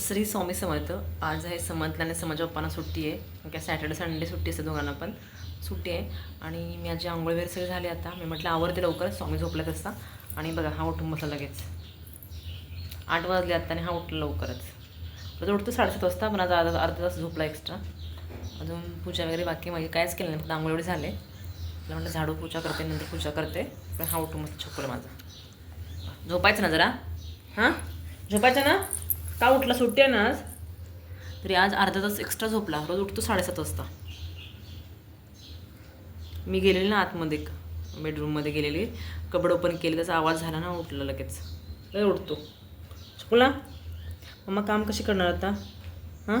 श्री स्वामी समर्थ. आज आहे समर्थला आणि समाजा पप्पांना सुट्टी आहे. काय सॅटर्डे संडे सुट्टी असते दोघांना पण. सुट्टी आहे. आणि मी माझी आंघोळ वगैरे सगळे झाले आता. मी म्हटलं आवडते लवकर. स्वामी झोपल्यात असता आणि बघा हा उठून बसला लगेच. आठ वाजले आता आणि हा उठला लवकरच. तर उठतो साडेसात वाजता पण आज अर्धा अर्धा तास झोपला एक्स्ट्रा अजून पूजा वगैरे बाकी माझी कायच केलं नाही. फक्त आंघोळ एवढे झाले. मला म्हटलं झाडू पूजा करते नंतर पूजा करते. पण हा उठून मस्त झोपला माझा. झोपायचं ना जरा? हां? झोपायचं ना? का उठला? सुट्टी आहे ना आज? तरी आज अर्धा तास एक्स्ट्रा झोपला. रोज उठतो साडेसात वाजता. मी गेलेली ना आतमध्ये बेडरूममध्ये गेलेली. कबड ओपन केले त्याचा आवाज झाला ना उठला लगेच. लय उठतो झोपला मम्मा काम कशी करणार आता? हां?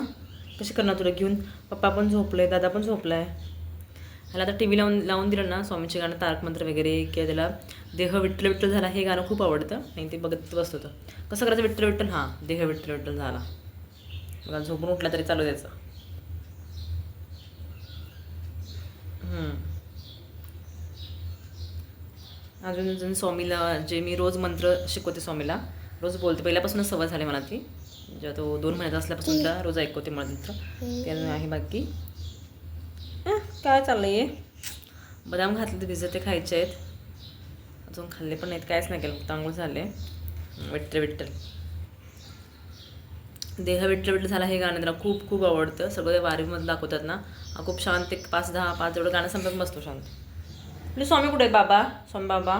कशी करणार तुला घेऊन? पप्पा पण झोपलं आहे दादा पण झोपला आहे ह्याला आता टी व्ही लावून लावून दिलं ना स्वामीचे गाणं तारक मंत्र वगैरे किंवा त्याला देह विठ्ठल विठ्ठल झाला हे गाणं खूप आवडतं. आणि ते बघत बसत होतं. कसं करायचं विठ्ठल विठ्ठल? हां देह विठ्ठल विठ्ठल झाला. बघा झोपून उठला तरी चालू द्यायचं. अजून अजून स्वामीला जे मी रोज मंत्र शिकवते स्वामीला रोज बोलते. पहिल्यापासूनच सवय झाली मला ती. म्हणजे जेव्हा तो दोन महिन्याचा असल्यापासून रोज ऐकवते मला मंत्र. ते अजून आहे बाकी. काय चाललं आहे बदाम घातले तर भिजत ते खायचे आहेत. अजून खाल्ले पण नाहीत कायच नाही केलं तांगूळ झाले. विठ्ठल विठ्ठल देह विठ्ठल विठ्ठल झाला हे गाणं त्याला खूप खूप आवडतं. सगळं ते वारीमध्ये दाखवतात ना. खूप शांत एक पाच दहा पाच एवढं गाणं संपत बसतो शांत. म्हणजे स्वामी कुठे आहेत बाबा? स्वामी बाबा?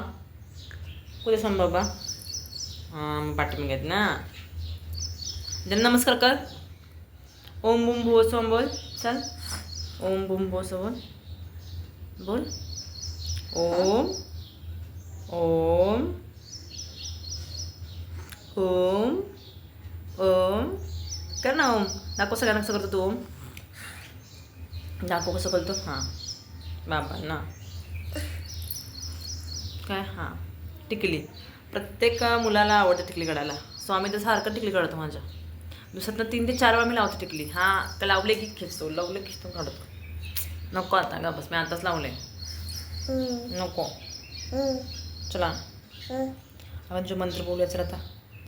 कुठे स्वामी बाबा? हां पाठवून घेत ना. जन नमस्कार कर. ओम बुम भो सोम बोल चल. ओम बुम भुव बोल। बोल। ओम। ओम। ओम। ओम। कर ना ओम। दाखव सगळ्यांना कसं करतो तू ओम. दाखव कसं करतो. हां. बाबा ना. काय? हां. टिकली. प्रत्येक मुलाला आवडते टिकली काढायला. स्वामी तर सारखं टिकली काढतो माझ्या. दिवसातनं तीन ते चार वेळा मी लावते टिकली. हां का लावले की खिचतो लावले खिचतो काढतो. नको आता का बस मी आताच लावले. नको. चला. आपण जो मंत्र बोलूया चल आता.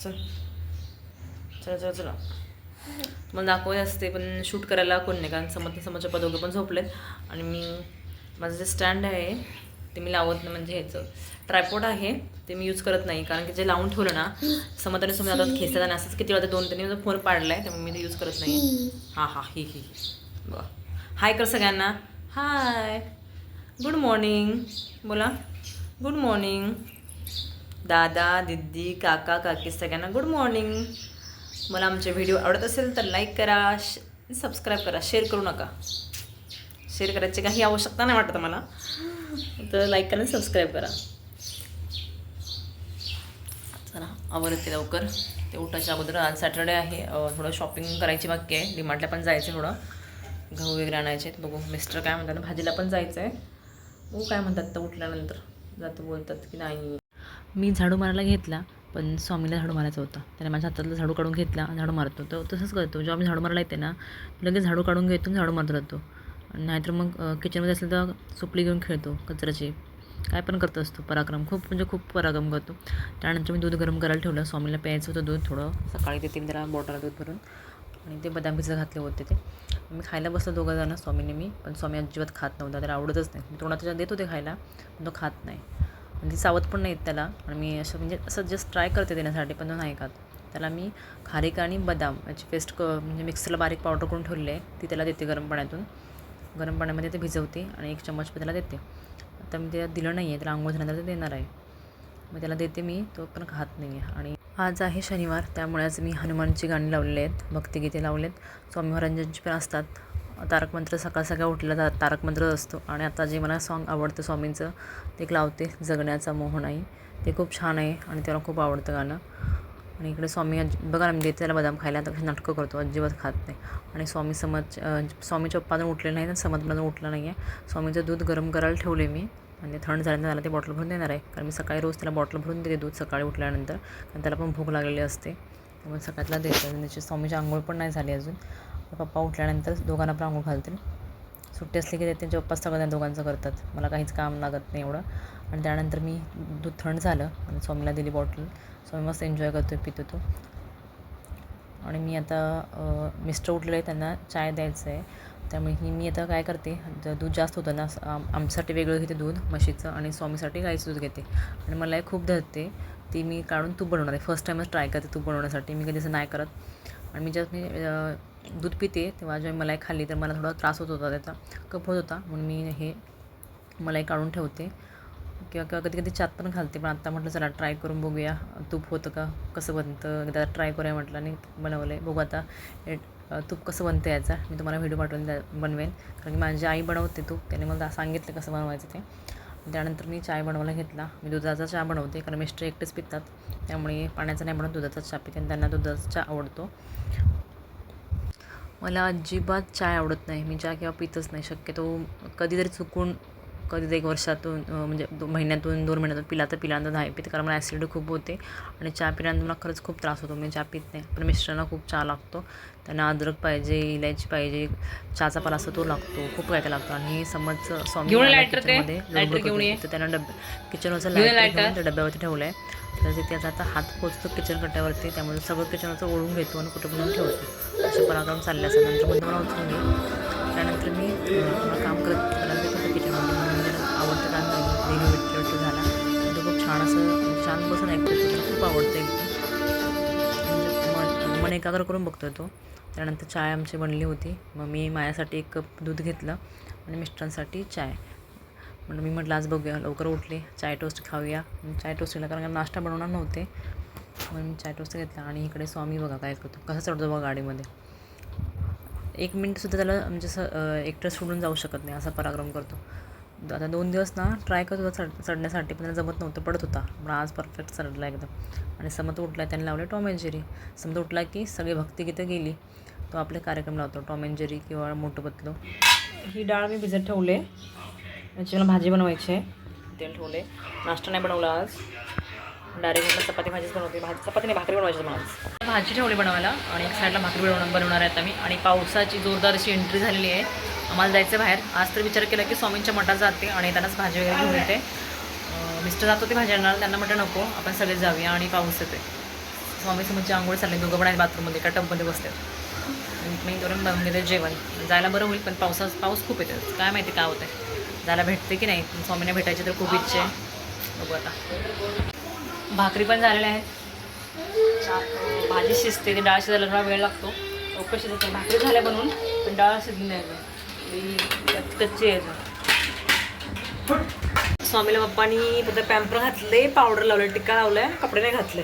चल. चला चला चला. मला दाखवायचे असते पण शूट करायला कोण नाही कारण समज समोरच्या पदोगे पण झोपलेत. आणि मी माझं जे स्टँड आहे ते मी लावत नाही म्हणजे ह्याचं. ट्रायपॉड आहे ते मी यूज करत नाही कारण की जे लावून ठेवलं ना समज समज आता खेचतात आणि असंच किती वेळा दोन त्यांनी माझा फोन पाडला आहे त्यामुळे मी ते यूज करत नाही. हां हां ही ही बघा. हाय कर सगळ्यांना. हाय गुड मॉर्निंग बोला. गुड मॉर्निंग दादा दिदी काका काकी सगळ्यांना गुड मॉर्निंग मला आमचे व्हिडिओ आवडत असेल तर लाईक करा सबस्क्राईब करा शेअर करू नका. शेअर करायची काही आवश्यकता नाही वाटत मला. तर लाईक करा सबस्क्राईब करा. चला आवडते लवकर. ते उठायच्या अगोदर आज सॅटर्डे आहे. थोडं शॉपिंग करायची बाकी आहे. डिमार्टला पण जायचं आहे थोडं. गहू वगैरे आणायचे आहेत. बघू मिस्टर काय म्हणतात भाजीला पण जायचं आहे बघू काय म्हणतात तर उठल्यानंतर? जातो बोलतात की नाही. मी झाडू मारायला घेतला पण स्वामीला झाडू मारायचा होता. त्याने माझ्या हातातलं झाडू काढून घेतला झाडू मारतो. तो तसंच करतो. जेव्हा मी झाडू मारायला येते ना लगेच झाडू काढून घेतो झाडू मारत राहतो. नाहीतर मग किचनमध्ये असेल तर सुपली घेऊन खेळतो कचऱ्याची. काय पण करत असतो पराक्रम. खूप म्हणजे खूप पराक्रम करतो. त्यानंतर मी दूध गरम करायला ठेवलं. स्वामीला प्यायचं होतं दूध थोडं. सकाळी ते तीन जरा बॉटल दूध भरून. आणि ते बदाम भिजत घातले होते ते. मी खायला बसलो दोघं जण स्वामीने मी. पण स्वामी अजिबात खात नव्हता. त्याला आवडतच नाही. मी तोंडात त्याच्या देत होते खायला पण तो खात नाही. आणि ती पण नाहीत त्याला. आणि मी असं म्हणजे असं जस्ट ट्राय करते देण्यासाठी पण तो नाही खात. त्याला मी खारीक आणि बदाम याची पेस्ट क म्हणजे मिक्सरला बारीक पावडर करून ठेवली आहे ती त्याला देते गरम पाण्यातून गरम पाण्यामध्ये ते भिजवते आणि एक चम्मच पण त्याला देते. आता मी त्याला दिलं नाही आहे त्याला आंघोळ झाल्यानंतर ते देणार आहे. मग त्याला देते मी तो पण खात नाही आहे आणि आज आहे शनिवार त्यामुळे आज मी हनुमानची गाणी लावलेली आहेत भक्तिगीते लावलेत. स्वामी महाराजांची पण असतात. तारक मंत्र सकाळ सकाळ उठलेला जा तारक मंत्र असतो. आणि आता जे मला सॉन्ग आवडतं स्वामींचं ते एक लावते जगण्याचा मोह नाही. ते खूप छान आहे आणि त्याला खूप आवडतं गाणं. आणि इकडे स्वामी अज- बघा ना मी देते त्याला बदाम खायला तर नाटकं करतो अजिबात खात नाही. आणि स्वामी समज स्वामीच्या पप्पा उठले नाही ना समज उठलं नाही आहे स्वामीचं दूध गरम करायला ठेवले मी. आणि थंड झाल्यानंतर त्याला ते बॉटल भरून देणार आहे. कारण मी सकाळी रोज त्याला बॉटल भरून देते दूध सकाळी उठल्यानंतर. कारण त्याला पण भूक लागलेली असते. त्यामुळे सकाळला देते. त्याची स्वामीची आंघोळ पण नाही झाली अजून. पप्पा उठल्यानंतर दोघांना पण आंघोळ घालतील. सुट्टी असली की ते त्यांच्या पप्पा सगळं त्या दोघांचं करतात. मला काहीच काम लागत नाही एवढं. आणि त्यानंतर मी दूध थंड झालं आणि स्वामीला दिली बॉटल. स्वामी मस्त एन्जॉय करतो पितो तो. आणि मी आता मिस्टर उठलेले आहे त्यांना चाय द्यायचं आहे. त्यामुळे ही मी आता काय करते दूध जास्त होतं ना आम- आमच्यासाठी वेगळं घेते दूध म्हशीचं आणि स्वामीसाठी गाईचं दूध घेते. आणि मला हे खूप धरते. ती मी काढून तूप बनवणार आहे. फर्स्ट टाईमच ट्राय करते तूप बनवण्यासाठी. मी कधी असं नाही करत. आणि मी जेव्हा मी दूध पिते तेव्हा जेव्हा मलाई खाल्ली तर मला थोडा त्रास होत होता त्याचा कप होत होता. म्हणून मी हे मलाई काढून ठेवते. किंवा किंवा कधी कधी चात पण घालते पण आत्ता म्हटलं चला ट्राय करून बघूया. तूप होतं का? कसं बनतं? एकदा ट्राय करूया म्हटलं आणि बनवलं आहे बघू आता हे तूप कसं बनतं याचा. मी तुम्हाला व्हिडिओ पाठवून द्या बनवेन. कारण की माझी आई बनवते तूप त्याने मला सांगितलं कसं बनवायचं ते. त्यानंतर मी चाय बनवायला घेतला. मी दुधाचा चहा बनवते कारण मिस्टर एकटेच पितात. त्यामुळे पाण्याचा नाही बनवत दुधाचा चहा पिते आणि त्यांना दुधाचा चहा आवडतो. मला अजिबात चाय आवडत नाही. मी चहा किंवा पितच नाही. शक्यतो कधीतरी चुकून कधी एक वर्षातून म्हणजे दो महिन्यातून दोन महिन्यातून पिला तर पिल्यानंतर नाही पित कारण मला ॲसिडिटी खूप होते. आणि चहा पिल्यानंतर मला खरंच खूप त्रास होतो मी चहा पित नाही. पण मिस्टरांना खूप चहा लागतो. त्यांना अद्रक पाहिजे इलायची पाहिजे चहाचा पाला असतो तो लागतो. खूप काय काय लागतो. आणि समज स्वामी तर त्यांना डब किचनवरचं लाइट डब्यावरती ठेवलं आहे तर तिथे आता आता हात पोचतो किचन कट्ट्यावरती. त्यामुळे सगळं किचनवरचं ओढून घेतो आणि कुठं पण ठेवतो. असे पराक्रम चालले असतात. नंतर मला उचलून घे. त्यानंतर मी काम करत असं शांत बसून ऐकतो खूप आवडतं म्हणजे मन मन एकाग्र करून बघतोय तो. त्यानंतर चाय आमची बनली होती. मग मी माझ्यासाठी एक कप दूध घेतलं आणि मिस्टरांसाठी चाय. म्हणून मी म्हटलं आज बघूया लवकर उठले चाय टोस्ट खाऊया. मग चाय टोस्ट केला कारण नाश्ता बनवणार नव्हते. म्हणून मी चाय टोस्ट घेतला आणि इकडे स्वामी बघा काय करतो. कसा चढतो बघा गाडीमध्ये. एक मिनटसुद्धा त्याला म्हणजे असं एकटं सोडून जाऊ शकत नाही असा पराक्रम करतो. आता दोन दिवस ना ट्राय करत होता चढ चढण्यासाठी पण त्याला जमत नव्हतं पडत होता. पण आज परफेक्ट चढला एकदम. आणि समत उठला त्याने लावले टॉम अँड जेरी समत उठला की सगळी भक्तिगीतं गेली. तो आपले कार्यक्रम लावतो टॉम अँड जेरी किंवा मोठं पतलो ही डाळ मी भिजत ठेवले. याची मला भाजी बनवायची आहे. तेल ठेवले. नाश्ता नाही बनवला आज. डायरेक्ट म्हटलं चपाती भाजीच बनवते. भाजी चपाती नाही भाकरी बनवायची मला भाजी ठेवली बनवायला आणि एक साईडला भाकरी बनवणार बनवणार आहे आता मी. आणि पावसाची जोरदार अशी एंट्री झालेली आहे. आम्हाला जायचं बाहेर. आज तर विचार केला की स्वामींच्या मठात जाते आणि त्यांनाच भाजी वगैरे घेऊन येते. मिस्टर जात होते भाजी आणणार त्यांना म्हटलं नको आपण सगळे जाऊया आणि पाऊस येते स्वामी समोरची आंघोळ चालले दोघं पण आहेत बाथरूममध्ये एका टबमध्ये बसतात मी करून बनवून घेते जेवण. जायला बरं होईल पण पावसा पाऊस खूप येते काय माहिती काय होतं जायला भेटते की नाही? स्वामींना भेटायची तर खूप इच्छा आहे. बघू आता. भाकरी पण झालेल्या आहेत. भाजी शिजते ती डाळ शिजायला थोडा वेळ लागतो. लवकर शिजत. भाकरी झाल्या बनवून पण डाळ शिजली नाही कच्ची आहे स्वामीला पप्पानी फक्त पॅम्पर घातले पावडर लावले टिक्का लावलाय कपडे नाही घातले.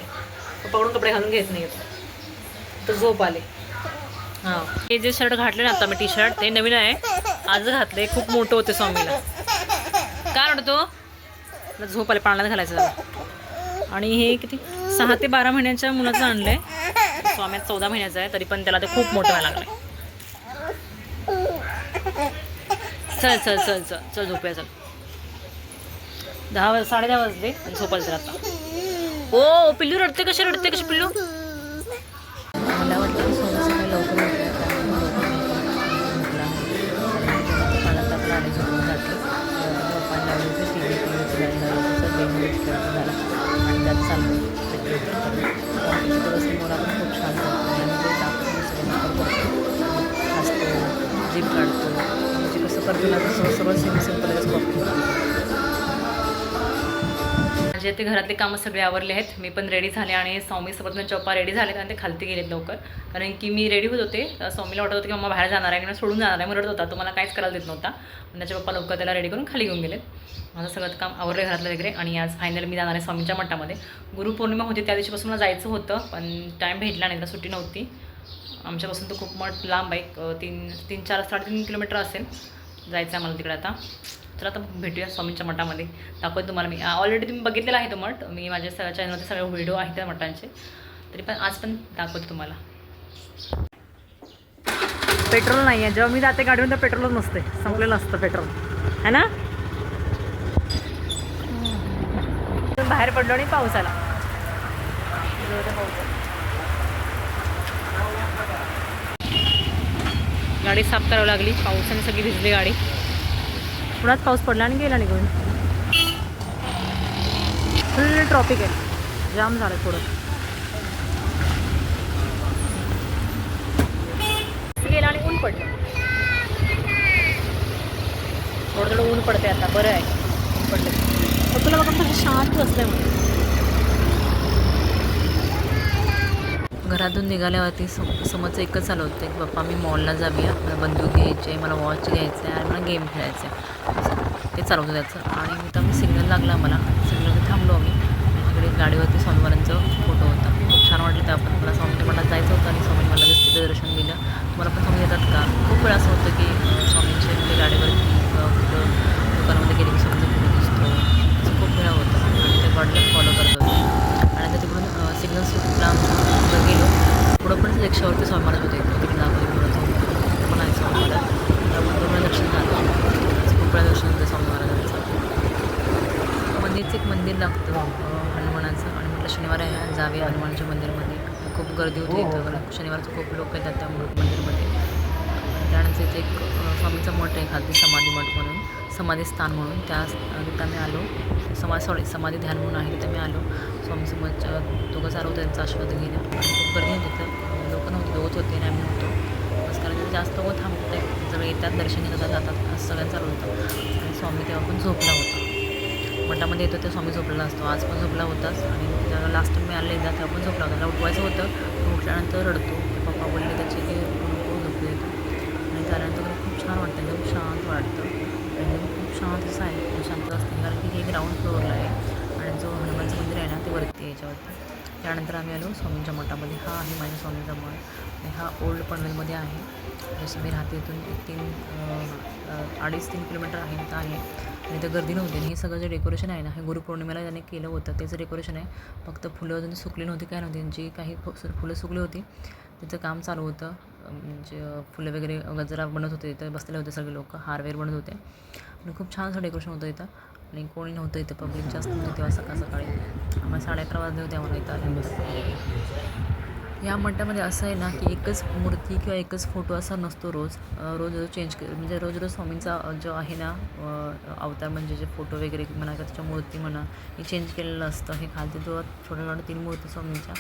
पकडून कपडे घालून घेत नाही तर झोप आले. हां. हे जे शर्ट घातले ना आता मी टी शर्ट ते नवीन आहे. आज घातले खूप मोठं होते स्वामीला. काय म्हणतो? झोप आले पाण्यात घालायचं आणि हे किती? सहा ते बारा महिन्याच्या मुलाचं आणलं आहे स्वामी चौदा महिन्याचं आहे तरी पण त्याला ते खूप मोठं व्हायला लागलं चल चल चल चल चल झोपूया चल. दहा वाज साडे दहा वाजले आणि झोपायचं तर आता ओ पिल्लू रडते कशी रडते कशी पिल्लू? सगळं माझे ते घरातले कामं सगळे आवरले आहेत. मी पण रेडी झाले आणि स्वामीसोबत माझे पप्पा रेडी झालेत आणि ते खालती गेलेत लवकर. कारण की मी रेडी होत होते. स्वामीला वाटत होतं की मम्मा बाहेर जाणार आहे किंवा सोडून जाणार आहे. म्हणत होता. तो मला काहीच करायला देत नव्हता. पण पप्पा लवकर त्याला रेडी करून खाली घेऊन गेलेत. माझं सगळं काम आवरलं घरातलं वगैरे आणि आज फायनल मी जाणार आहे स्वामीच्या मठामध्ये. गुरुपौर्णिमा होती त्या दिवशीपासून मला जायचं होतं. पण टाईम भेटला नाही. त्याला सुट्टी नव्हती. आमच्यापासून तर खूप मठ लांब आहे. तीन तीन चार साडेतीन किलोमीटर असेल. जायचं आहे मला तिकडे आता. तर आता भेटूया स्वामींच्या मठामध्ये. दाखवते तुम्हाला मी. ऑलरेडी तुम्ही बघितलेला आहे तो मठ. मी माझ्या सगळ्या चॅनलमध्ये सगळे व्हिडिओ आहेत त्या मठांचे. तरी पण आज पण दाखवते तुम्हाला. पेट्रोल नाही आहे. जेव्हा मी जाते गाडीवर तर पेट्रोलच नसते. संपलेलं असतं पेट्रोल. है ना? बाहेर पडलो आणि पाऊस आला. गाडी साफ करावी लागली. पावसाने सगळी भिजली गाडी. पुढात पाऊस पडला आणि गेला निघून. फुल ट्रॉफिक आहे. जाम झालं थोडं गेला आणि ऊन पडलं. थोडं थोडं ऊन पडते आता. बरं आहे. ऊन पडलं. तुला बघा शांत बसलं म्हणून. घरातून निघाल्यावरती सम समोरचं एकच चालू होतं. की बाप्पा मी मॉलला जाऊया मला बंदूक घ्यायची आहे मला वॉच घ्यायचं आहे आणि मला गेम खेळायचं आहे असं ते चालू होतं त्याचं. आणि मी तर मी सिग्नल लागला मला. सिग्नल थांबलो आम्ही. इकडे गाडीवरती स्वामीवारांचं फोटो होता खूप छान वाटलं ते आपण मला स्वामी मठात जायचं होतं आणि स्वामी मला तिथं दर्शन दिलं तुम्हाला पण स्वामी येतात का खूप वेळा असं होतं की अं, स्वामींचे म्हणजे गाडीवरती अं, कुठं दुकानामध्ये गेले की स्वामीचा फोटो दिसतो असं खूप वेळा होतं आणि ते गॉडला फॉलो करत होते आणि आता तिकडून सिग्नल सुटला आमच्या गेलो पुढं पण रिक्षावरती स्वामी महाराज होते तिकडे दाखवले पुढं जाऊन पण आहे स्वामी महाराज त्यामुळे दोन वेळा दर्शन झालं असं खूप वेळा दर्शन होतं स्वामी महाराजांचं मंदिरचं एक मंदिर लागतं अं, हनुमानाचं आणि म्हटलं शनिवार जावे हनुमानच्या मंदिरमध्ये. खूप गर्दी होती इथं बरं शनिवारचं खूप लोक येतात त्या म- मंदिरमध्ये. त्यानंतर इथे एक स्वामीचा मठ आहे खालती समाधी मठ म्हणून. समाधी स्थान म्हणून. त्या तिथं आम्ही आलो. समाज सॉरी समाधी ध्यान म्हणून आहे तिथं मी आलो. स्वामी समोरच्या दोघं चालू होतं त्यांचा आशीर्वाद आणि खूप गर्दी होती तिथं. लोक नव्हते दोघंच होते आणि आम्ही नव्हतो. बस कारण तिथे जास्त लोक थांबत जर येतात दर्शन घेतात जातात. असं सगळ्यांचं चालू होतं. आणि स्वामी तेव्हा पण झोपला होता. मठामध्ये येतो ते स्वामी झोपलेला असतो. आज पण झोपला होताच आणि त्याला लास्ट टाइम मी आले एकदा तेव्हा पण झोपला होता. त्याला उठवायचं होतं पण उठल्यानंतर रडतो. पप्पा बोलले त्याचे की नको झोपू येतो आणि त्यानंतर खूप छान वाटतं. एकदम शांत वाटतं. एकदम खूप शांत असं आहे. शांत असते. कारण की हे ग्राउंड फ्लोअरला आहे. आणि जो हनुमानचं मंदिर आहे ना ते वरती याच्यावरती. त्यानंतर आम्ही आलो स्वामींच्या मठामध्ये. हा आहे माझ्या स्वामींचा मठ. आणि हा ओल्ड पनवेलमध्ये आहे. जसं मी राहते इथून एक तीन अडीच तीन किलोमीटर आहे तिथं आहे. आणि इथं गर्दी नव्हती आणि हे सगळं जे डेकोरेशन आहे ना हे गुरुपौर्णिमेला ज्याने केलं होतं त्याचं डेकोरेशन आहे. फक्त फुलं अजून सुकली नव्हती काय नव्हती त्यांची काही फुलं सुकली होती तिथं काम चालू होतं. म्हणजे फुलं वगैरे गजरा बनत होते तिथं बसलेले होते सगळे लोक हारवेअर बनत होते. आणि खूप छान असं डेकोरेशन होतं इथं. आणि कोणी नव्हतं इथं पब्लिक जास्त नव्हती तेव्हा सकाळ सकाळी आम्हाला साडे अकरा वाजले होते आम्हाला इथं आल्यानंतर. या मठामध्ये असं आहे ना की एकच मूर्ती किंवा एकच फोटो असा नसतो रोज. रोज रोज चेंज म्हणजे रोज रोज स्वामींचा जो आहे ना अवतार म्हणजे जे फोटो वगैरे म्हणा किंवा त्याच्या मूर्ती म्हणा हे चेंज केलेलं असतं. हे खालती जो छोट्या छोट्या तीन मूर्ती स्वामींच्या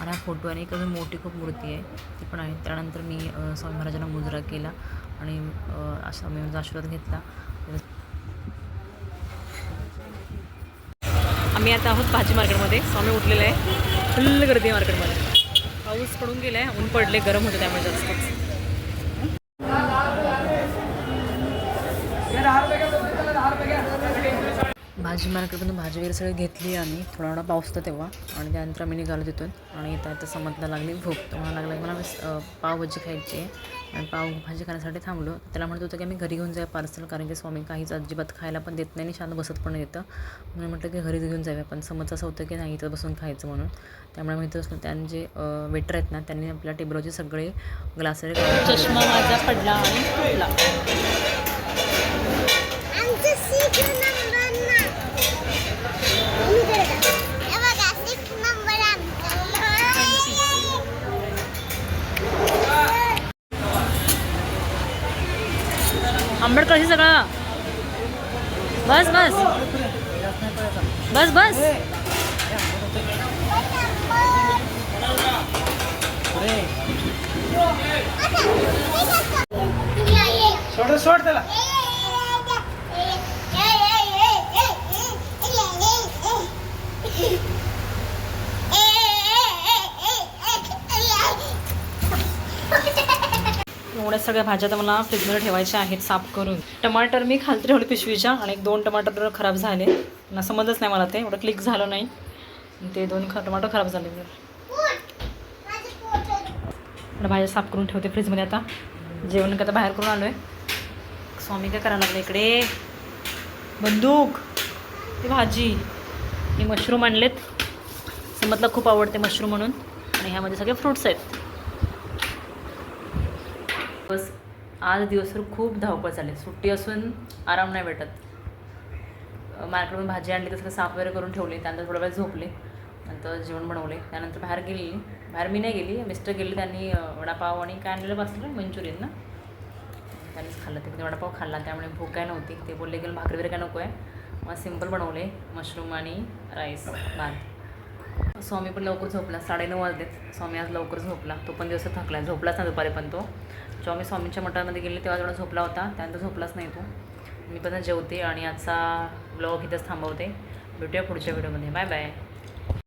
आणि हा फोटो आणि एक अजून मोठी खूप मूर्ती आहे. ती पण आहे. त्यानंतर मी स्वामी महाराजांना मुजरा केला आणि अं, स्वामींचा आशीर्वाद घेतला. आम्ही आता आहोत भाजी मार्केटमध्ये. स्वामी उठलेलं आहे. फुल्ल गर्दी आहे मार्केटमध्ये. पाऊस पडून गेलाय ऊन पडले गरम होते त्यामुळे जास्त. भाजी मार्केटमधून भाजी वगैरे सगळी घेतली आम्ही थोडा थोडा पाऊस होता तेव्हा आणि त्यानंतर आम्ही निघालो तिथून आणि येता येता समजला लागली भूक. तर मला लागला की मला पावभाजी खायची आहे आणि पाव भाजी खाण्यासाठी थांबलो. त्याला म्हणत होतं की आम्ही घरी घेऊन जाऊया पार्सल कारण की स्वामी काहीच अजिबात खायला पण देत नाही आणि शांत बसत पण येतं म्हणून म्हटलं की घरीच घेऊन जाऊया पण समज असं होतं की नाही इथं बसून खायचं म्हणून. त्यामुळे मी इथं बसून त्यांनी जे वेटर आहेत ना त्यांनी आपल्या टेबलवरचे सगळे ग्लास चष्मा माझा पडला आणि फुटला आमचं सीट नंबर ना हे बघा सीट नंबर आमचा आंबेडकर सगळं. बस बस. बस बस. सोड सोड त्याला. सगळ्या भाज्या तर मला फ्रीजमध्ये ठेवायच्या आहेत साफ करून. टमाटर मी खालती ठेवले पिशवीच्या आणि एक दोन टमाटर खराब झाले. ना समजच नाही मला ते एवढं क्लिक झालं नाही. ते दोन ख टमाटर खराब झाले. मला भाज्या साफ करून ठेवते फ्रीजमध्ये आता. जेवण का आता बाहेर करून आलो आहे स्वामी काय करायला लागले इकडे? बंदूक ती भाजी. हे मशरूम आणलेत. समजला खूप आवडते मशरूम म्हणून. आणि ह्यामध्ये सगळे फ्रुट्स आहेत. बस आज दिवसभर खूप धावपळ झाले सुट्टी असून आराम नाही भेटत. मार्केटमधून भाजी आणली तसं साफ वगैरे करून ठेवली त्यानंतर थोडा वेळ झोपले नंतर जेवण बनवले त्यानंतर बाहेर गेली बाहेर मी नाही गेली मिस्टर गेले त्यांनी वडापाव आणि काय आणलेलं बसलं मंचुरियन ना त्यांनीच खाल्लं. ते वडापाव खाल्ला त्यामुळे भूक काय नव्हती. ते बोलले की भाकरी वगैरे काय नको आहे. मग सिंपल बनवले मशरूम आणि राईस भात. स्वामी पण लवकर झोपला. साडेनऊ वाजलेत. स्वामी आज लवकर झोपला. तो पण दिवस थकला झोपलाच नाही दुपारी पण तो. जेव्हा मी स्वामींच्या मठामध्ये गेले तेव्हा थोडा झोपला होता त्यानंतर झोपलाच नाही तो. मी पण जेवते आणि आजचा ब्लॉग इथंच थांबवते. भेटूया पुढच्या व्हिडिओमध्ये बाय बाय